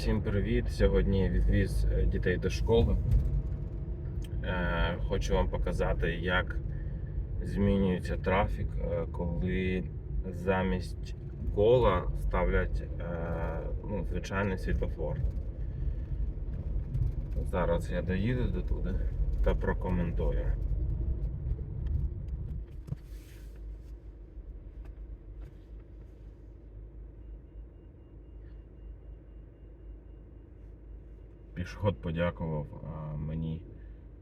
Всім привіт! Сьогодні відвіз е, дітей до школи. Е, Хочу вам показати, як змінюється трафік, е, коли замість кола ставлять ну, звичайний світлофор. Зараз я доїду до туди та прокоментую. Пішоход подякував мені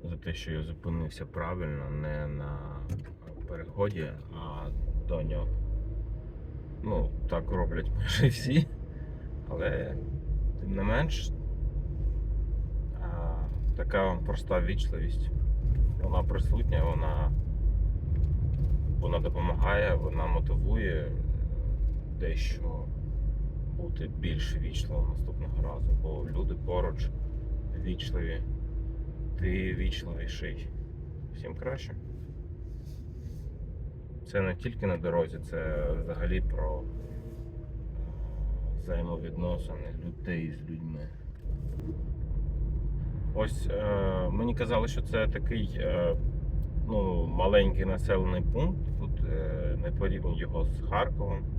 за те, що я зупинився правильно, не на переході, а до нього. Ну, так роблять майже всі, але тим не менш, така проста вічливість. Вона присутня, вона, вона допомагає, вона мотивує дещо бути більш вічливим наступного разу, бо люди поруч вічливі, ти вічливіший. Всім краще. Це не тільки на дорозі, це взагалі про е, взаємовідносини людей з людьми. Ось е, мені казали, що це такий е, ну, маленький населений пункт. Тут е, не порівнюю його з Харковом.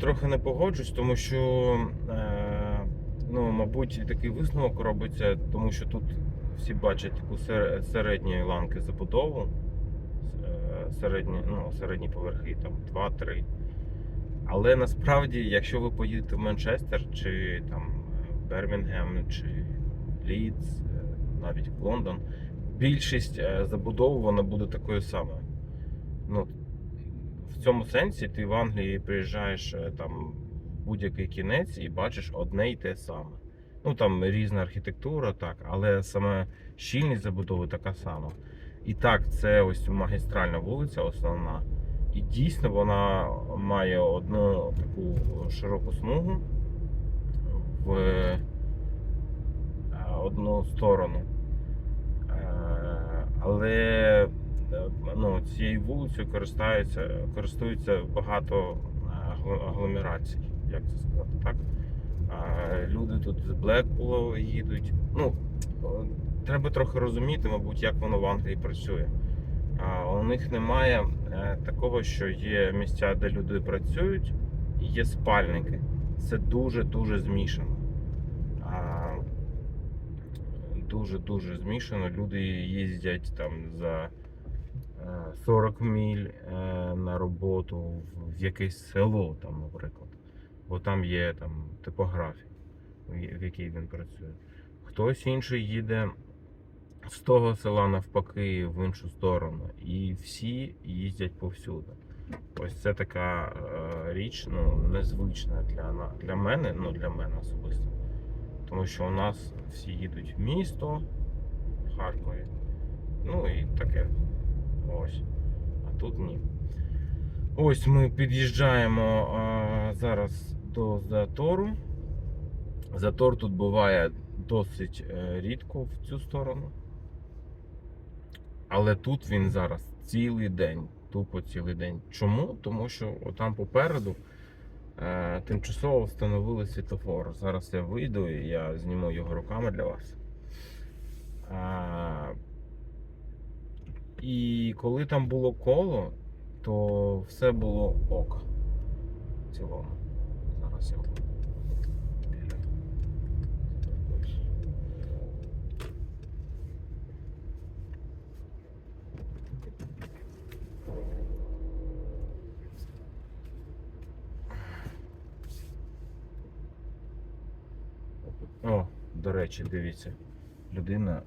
Трохи не погоджусь, тому що, е, ну, мабуть, такий висновок робиться, тому що тут всі бачать таку середньої ланки забудову, е, середні, ну, середні поверхи, там 2-3. Але насправді, якщо ви поїдете в Манчестер, чи там Бермінгем, чи Лідс, е, навіть в Лондон, більшість забудов вона буде такою самою. Ну, в цьому сенсі ти в Англії приїжджаєш е, там будь-який кінець і бачиш одне й те саме. Ну там різна архітектура, так, але саме щільність забудови така сама. І так, це ось магістральна вулиця, основна. І дійсно вона має одну таку широку смугу в е, одну сторону. Е, Але ну, цією вулицею користується, користується багато е, агломерацій, як це сказати, так? Е, Люди тут з Блекпула їдуть. Ну, треба трохи розуміти, мабуть, як воно в Англії працює. У них немає е, такого, що є місця, де люди працюють, і є спальники. Це дуже-дуже змішано. Дуже-дуже змішано. Люди їздять там за е, 40 міль е, на роботу в- якесь село, там, наприклад. Бо там є там типографія, в в якій він працює. Хтось інший їде з того села навпаки в іншу сторону. І всі їздять повсюди. Ось це така е, річ, ну, незвична для, для мене, ну для мене особисто. Тому що у нас всі їдуть в місто, в Харкові. Ну і таке. Ось. А тут ні. Ось ми під'їжджаємо зараз до затору. Затор тут буває досить е, рідко в цю сторону. Але тут він зараз цілий день, тупо цілий день. Чому? Тому що там попереду е, тимчасово встановили світлофор. Зараз я вийду і я зніму його руками для вас. А, і коли там було коло, то все було ок. В цілому. Зараз я. О, до речі, дивіться, людина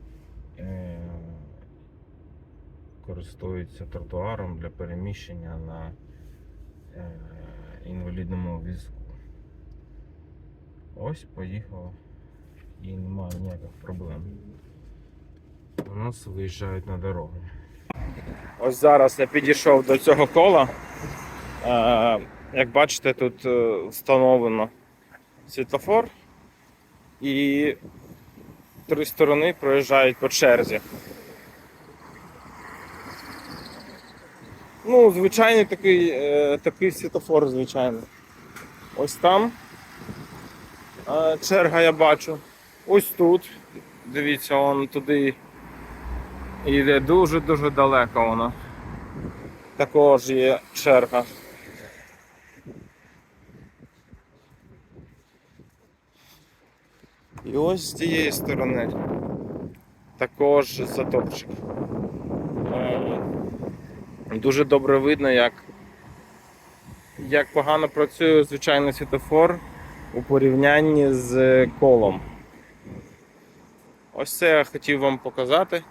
е- користується тротуаром для переміщення на е- інвалідному візку. Ось поїхала і немає ніяких проблем. У нас виїжджають на дорогу. Ось зараз я підійшов до цього кола. Е, як бачите, тут е, встановлено світлофор і три сторони проїжджають по черзі. Ну, звичайний такий, е, такий світофор, звичайно. Ось там. е, черга я бачу. Ось тут. Дивіться, он туди йде дуже-дуже далеко воно. Також є черга. І ось з тієї сторони також затопчик. Дуже добре видно, як, як погано працює звичайний світофор у порівнянні з колом. Ось це я хотів вам показати.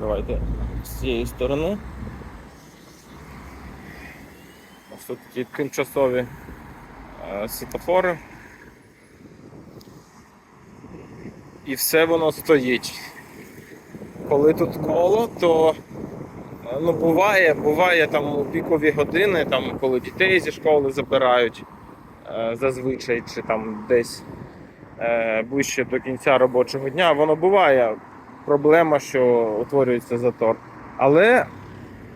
Давайте з цієї сторони. Ось тут такі тимчасові е, світофори. І все воно стоїть. Коли тут коло, то ну, буває, буває там у пікові години, там, коли дітей зі школи забирають е, зазвичай, чи там десь е, ближче до кінця робочого дня, воно буває проблема, що утворюється затор. Але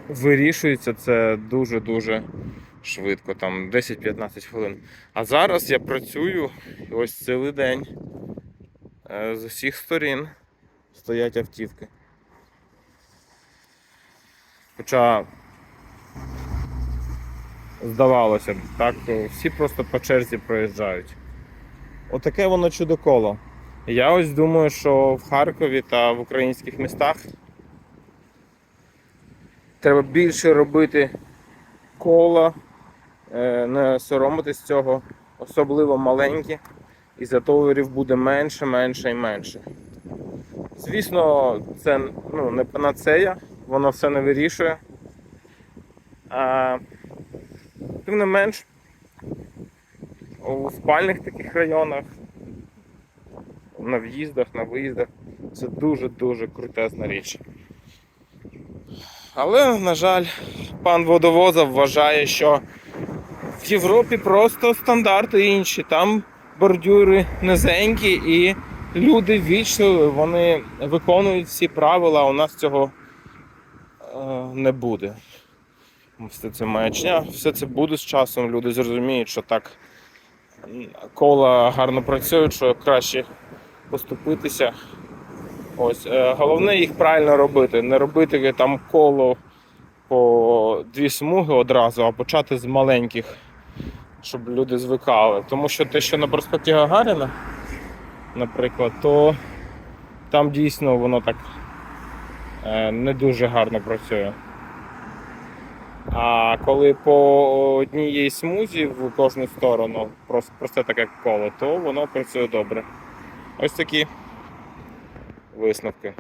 вирішується це дуже-дуже швидко, там 10-15 хвилин. А зараз я працюю ось цілий день. Е, З усіх сторін стоять автівки. Хоча, здавалося б, так, то всі просто по черзі проїжджають. Отаке воно чудо-коло. Я ось думаю, що в Харкові та в українських містах треба більше робити кола, е, не соромитись цього, особливо маленькі, і затоворів буде менше, менше і менше. Звісно, це ну, не панацея, воно все не вирішує. А, тим не менш, у спальних таких районах, на в'їздах, на виїздах, це дуже-дуже крутезна річ. Але, на жаль, пан водовоза вважає, що в Європі просто стандарти інші. Там бордюри низенькі і люди ввічливі, вони виконують всі правила, у нас цього не буде. Все це маячня, все це буде з часом. Люди зрозуміють, що так кола гарно працюють, що краще поступитися. Ось, е, головне їх правильно робити. Не робити там коло по дві смуги одразу, а почати з маленьких, щоб люди звикали. Тому що те, що на проспекті Гагаріна, наприклад, то там дійсно воно так е, не дуже гарно працює. А коли по одній смузі в кожну сторону, просто, просто таке коло, то воно працює добре. Ось такі висновки.